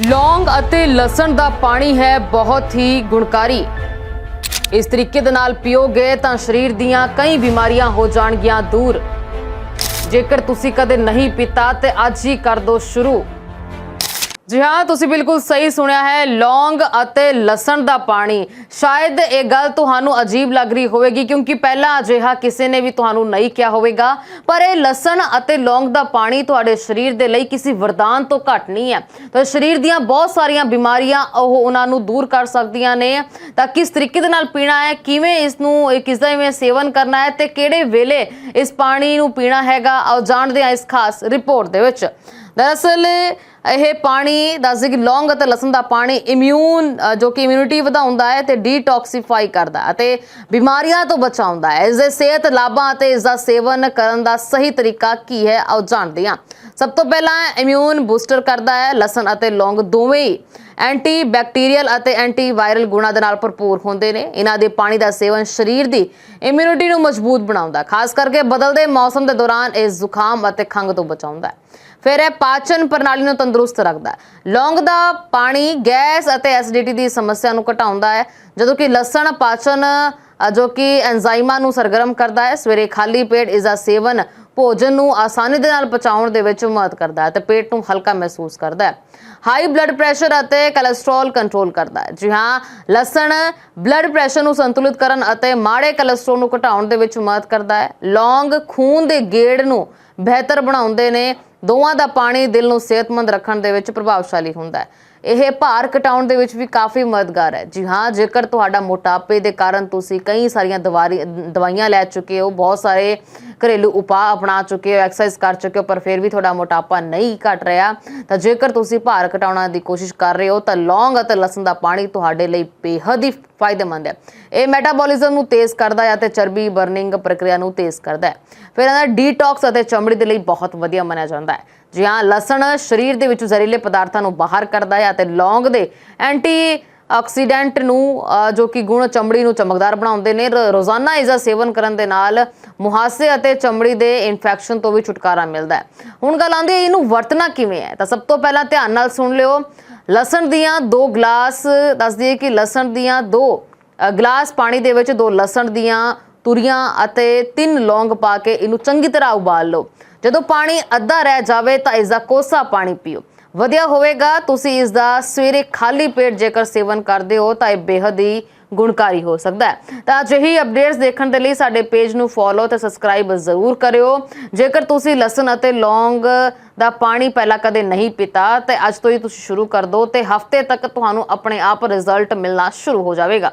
ਲੌਂਗ ਅਤੇ ਲਸਣ ਦਾ ਪਾਣੀ ਹੈ ਬਹੁਤ ਹੀ ਗੁਣਕਾਰੀ। ਇਸ ਤਰੀਕੇ ਦੇ ਨਾਲ ਪੀਓਗੇ ਤਾਂ ਸਰੀਰ ਦੀਆਂ ਕਈ ਬਿਮਾਰੀਆਂ ਹੋ ਜਾਣਗੀਆਂ ਦੂਰ। ਜੇਕਰ ਤੁਸੀਂ ਕਦੇ ਨਹੀਂ ਪੀਤਾ ਤੇ ਅੱਜ ਹੀ ਕਰ ਦਿਓ ਸ਼ੁਰੂ। ਜੀ ਹਾਂ, ਤੁਸੀਂ ਬਿਲਕੁਲ ਸਹੀ ਸੁਣਿਆ ਹੈ, ਲੌਂਗ ਅਤੇ ਲਸਣ ਦਾ ਪਾਣੀ। ਸ਼ਾਇਦ ਇਹ ਗੱਲ ਤੁਹਾਨੂੰ ਅਜੀਬ ਲੱਗ ਰਹੀ ਹੋਵੇਗੀ, ਕਿਉਂਕਿ ਪਹਿਲਾਂ ਅਜਿਹਾ ਕਿਸੇ ਨੇ ਵੀ ਤੁਹਾਨੂੰ ਨਹੀਂ ਕਿਹਾ ਹੋਵੇਗਾ। ਪਰ ਇਹ ਲਸਣ ਅਤੇ ਲੌਂਗ ਦਾ ਪਾਣੀ ਤੁਹਾਡੇ ਸਰੀਰ ਦੇ ਲਈ ਕਿਸੇ ਵਰਦਾਨ ਤੋਂ ਘੱਟ ਨਹੀਂ ਹੈ। ਤਾਂ ਸਰੀਰ ਦੀਆਂ ਬਹੁਤ ਸਾਰੀਆਂ ਬਿਮਾਰੀਆਂ ਉਹ ਉਹਨਾਂ ਨੂੰ ਦੂਰ ਕਰ ਸਕਦੀਆਂ ਨੇ। ਤਾਂ ਕਿਸ ਤਰੀਕੇ ਦੇ ਨਾਲ ਪੀਣਾ ਹੈ, ਕਿਵੇਂ ਇਸ ਨੂੰ ਕਿਸ ਦਾ ਇਵੇਂ ਸੇਵਨ ਕਰਨਾ ਹੈ ਤੇ ਕਿਹੜੇ ਵੇਲੇ ਇਸ ਪਾਣੀ ਨੂੰ ਪੀਣਾ ਹੈਗਾ, ਆਓ ਜਾਣਦੇ ਹਾਂ ਇਸ ਖਾਸ ਰਿਪੋਰਟ ਦੇ ਵਿੱਚ। ਦਰਅਸਲ, ਇਹ ਪਾਣੀ ਦੱਸਦੇ ਕਿ ਲੌਂਗ ਅਤੇ ਲਸਣ ਦਾ ਪਾਣੀ ਇਮਿਊਨ ਜੋ ਕਿ ਇਮਿਊਨਿਟੀ ਵਧਾਉਂਦਾ ਹੈ ਤੇ ਡੀਟੌਕਸੀਫਾਈ ਕਰਦਾ ਹੈ ਅਤੇ ਬਿਮਾਰੀਆਂ ਤੋਂ ਬਚਾਉਂਦਾ ਹੈ। ਇਸ ਦੇ ਸਿਹਤ ਲਾਭਾਂ ਅਤੇ ਇਸ ਦਾ ਸੇਵਨ ਕਰਨ ਦਾ ਸਹੀ ਤਰੀਕਾ ਕੀ ਹੈ? ਆਓ ਜਾਣਦੇ ਹਾਂ। ਸਭ ਤੋਂ ਪਹਿਲਾਂ ਇਮਿਊਨ ਬੂਸਟਰ ਕਰਦਾ ਹੈ, ਲਸਣ ਅਤੇ ਲੌਂਗ ਦੋਵੇਂ ਹੀ। ਐਂਟੀ ਬੈਕਟੀਰੀਅਲ ਅਤੇ ਐਂਟੀ ਵਾਇਰਲ ਗੁਣਾਂ ਦੇ ਨਾਲ ਭਰਪੂਰ ਹੁੰਦੇ ਨੇ। ਇਹਨਾਂ ਦੇ ਪਾਣੀ ਦਾ ਸੇਵਨ ਸਰੀਰ ਦੀ ਇਮਿਊਨਿਟੀ ਨੂੰ ਮਜ਼ਬੂਤ ਬਣਾਉਂਦਾ ਖਾਸ ਕਰਕੇ ਬਦਲਦੇ ਮੌਸਮ ਦੇ ਦੌਰਾਨ ਇਹ ਜ਼ੁਕਾਮ ਅਤੇ ਖੰਘ ਤੋਂ ਬਚਾਉਂਦਾ ਹੈ। ਫਿਰ ਇਹ ਪਾਚਨ ਪ੍ਰਣਾਲੀ ਨੂੰ ਤੰਦਰੁਸਤ ਰੱਖਦਾ ਹੈ। ਲੌਂਗ ਦਾ ਪਾਣੀ ਗੈਸ ਅਤੇ ਐਸਿਡਿਟੀ ਦੀ ਸਮੱਸਿਆ ਨੂੰ ਘਟਾਉਂਦਾ ਹੈ, ਜਦੋਂ ਕਿ ਲਸਣ ਪਾਚਨ ਜੋ ਕਿ ਐਂਜ਼ਾਈਮਾਂ ਨੂੰ ਸਰਗਰਮ ਕਰਦਾ ਹੈ, ਸਵੇਰੇ ਖਾਲੀ ਪੇਟ ਇਸ ਦਾ ਸੇਵਨ ਭੋਜਨ ਨੂੰ ਆਸਾਨੀ ਦੇ ਨਾਲ ਪਚਾਉਣ ਦੇ ਵਿੱਚ ਮਦਦ ਕਰਦਾ ਹੈ ਤੇ ਪੇਟ ਨੂੰ ਹਲਕਾ ਮਹਿਸੂਸ ਕਰਦਾ ਹੈ। ਹਾਈ ਬਲੱਡ ਪ੍ਰੈਸ਼ਰ ਅਤੇ ਕੋਲੇਸਟ੍ਰੋਲ ਕੰਟਰੋਲ ਕਰਦਾ ਹੈ। ਜੀ ਹਾਂ, ਲਸਣ ਬਲੱਡ ਪ੍ਰੈਸ਼ਰ ਨੂੰ ਸੰਤੁਲਿਤ ਕਰਨ ਅਤੇ ਮਾੜੇ ਕੋਲੇਸਟ੍ਰੋਲ ਨੂੰ ਘਟਾਉਣ ਦੇ ਵਿੱਚ ਮਦਦ ਕਰਦਾ ਹੈ। ਲੌਂਗ ਖੂਨ ਦੇ ਗੇੜ ਨੂੰ ਬਿਹਤਰ ਬਣਾਉਂਦੇ ਨੇ ਦੋਵਾਂ ਦਾ ਪਾਣੀ ਦਿਲ ਨੂੰ ਸਿਹਤਮੰਦ ਰੱਖਣ ਦੇ ਵਿੱਚ ਪ੍ਰਭਾਵਸ਼ਾਲੀ ਹੁੰਦਾ ਹੈ। ਇਹ ਭਾਰ ਘਟਾਉਣ ਦੇ ਵਿੱਚ ਵੀ ਕਾਫੀ ਮਦਦਗਾਰ ਹੈ। ਜੀ ਹਾਂ, ਜੇਕਰ ਤੁਹਾਡਾ ਮੋਟਾਪੇ ਦੇ ਕਾਰਨ ਤੁਸੀਂ ਕਈ ਸਾਰੀਆਂ ਦਵਾਰੀ, ਦਵਾਈਆਂ ਲੈ ਚੁੱਕੇ ਹੋ, ਬਹੁਤ ਸਾਰੇ ਘਰੇਲੂ ਉਪਾਅ ਅਪਣਾ ਚੁੱਕੇ ਹੋ, ਐਕਸਰਸਾਈਜ਼ ਕਰ ਚੁੱਕੇ ਹੋ, ਪਰ ਫਿਰ ਵੀ ਤੁਹਾਡਾ ਮੋਟਾਪਾ ਨਹੀਂ ਘਟ ਰਿਹਾ, ਤਾਂ ਜੇਕਰ ਤੁਸੀਂ ਭਾਰ ਘਟਾਉਣ ਦੀ ਕੋਸ਼ਿਸ਼ ਕਰ ਰਹੇ ਹੋ, ਤਾਂ ਲੌਂਗ ਅਤੇ ਲਸਣ ਦਾ ਪਾਣੀ ਤੁਹਾਡੇ ਲਈ ਬੇਹੱਦ ਹੀ ਫਾਇਦੇਮੰਦ ਹੈ। ਇਹ ਮੈਟਾਬੋਲਿਜ਼ਮ ਨੂੰ ਤੇਜ਼ ਕਰਦਾ ਹੈ ਅਤੇ ਚਰਬੀ ਬਰਨਿੰਗ ਪ੍ਰਕਿਰਿਆ ਨੂੰ ਤੇਜ਼ ਕਰਦਾ ਹੈ। ਫਿਰ ਇਹਦਾ ਡੀਟੌਕਸ ਅਤੇ ਚਮੜੀ ਦੇ ਲਈ ਬਹੁਤ ਵਧੀਆ ਮੰਨਿਆ ਜਾਂਦਾ ਹੈ। ਜੀ ਲਸਣ ਸਰੀਰ ਦੇ ਵਿੱਚ ਜ਼ਹਿਰੀਲੇ ਪਦਾਰਥਾਂ ਨੂੰ ਬਾਹਰ ਕਰਦਾ ਹੈ ਅਤੇ ਲੌਂਗ ਦੇ ਐਂਟੀ ਆਕਸੀਡੈਂਟ ਨੂੰ ਜੋ ਕਿ ਗੁਣ ਚਮੜੀ ਨੂੰ ਚਮਕਦਾਰ ਬਣਾਉਂਦੇ ਨੇ ਰ- ਰੋਜ਼ਾਨਾ ਇਸ ਦਾ ਸੇਵਨ ਕਰਨ ਦੇ ਨਾਲ ਮੁਹਾਸੇ ਅਤੇ ਚਮੜੀ ਦੇ ਇਨਫੈਕਸ਼ਨ ਤੋਂ ਵੀ ਛੁਟਕਾਰਾ ਮਿਲਦਾ ਹੈ। ਹੁਣ ਗੱਲ ਆਉਂਦੀ ਹੈ ਇਹਨੂੰ ਵਰਤਣਾ ਕਿਵੇਂ ਹੈ? ਤਾਂ ਸਭ ਤੋਂ ਪਹਿਲਾਂ ਧਿਆਨ ਨਾਲ ਸੁਣ ਲਿਓ। ਲਸਣ ਦੀਆਂ ਦੋ ਗਲਾਸ ਦੱਸ ਦਈਏ ਕਿ ਲਸਣ ਦੀਆਂ ਦੋ ਅ, ਗਲਾਸ ਪਾਣੀ ਦੇ ਵਿੱਚ ਦੋ ਲਸਣ ਦੀਆਂ ਤੁਰੀਆਂ ਅਤੇ ਤਿੰਨ ਲੌਂਗ ਪਾ ਕੇ ਇਹਨੂੰ ਚੰਗੀ ਤਰ੍ਹਾਂ ਉਬਾਲ ਲਓ। ਜਦੋਂ ਪਾਣੀ ਅੱਧਾ ਰਹਿ ਜਾਵੇ ਤਾਂ ਇਸ ਦਾ ਕੋਸਾ ਪਾਣੀ ਪੀਓ। ਵਧੀਆ ਹੋਵੇਗਾ, ਤੁਸੀਂ ਇਸ ਦਾ ਸਵੇਰੇ ਖਾਲੀ ਪੇਟ ਜੇਕਰ ਸੇਵਨ ਕਰਦੇ ਹੋ ਤਾਂ ਇਹ ਬੇਹੱਦ ਹੀ ਗੁਣਕਾਰੀ ਹੋ ਸਕਦਾ ਹੈ। ਤਾਂ ਅਜਿਹੀ ਅਪਡੇਟਸ ਦੇਖਣ ਦੇ ਲਈ ਸਾਡੇ ਪੇਜ ਨੂੰ ਫੋਲੋ ਤੇ ਸਬਸਕ੍ਰਾਈਬ ਜ਼ਰੂਰ ਕਰਿਓ। ਜੇਕਰ ਤੁਸੀਂ ਲਸਣ ਅਤੇ ਲੌਂਗ ਦਾ ਪਾਣੀ ਪਹਿਲਾਂ ਕਦੇ ਨਹੀਂ ਪੀਤਾ, ਤੇ ਅੱਜ ਤੋਂ ਹੀ ਤੁਸੀਂ ਸ਼ੁਰੂ ਕਰ ਦਿਓ ਤੇ ਹਫ਼ਤੇ ਤੱਕ ਤੁਹਾਨੂੰ ਆਪਣੇ ਆਪ ਰਿਜ਼ਲਟ ਮਿਲਣਾ ਸ਼ੁਰੂ ਹੋ ਜਾਵੇਗਾ।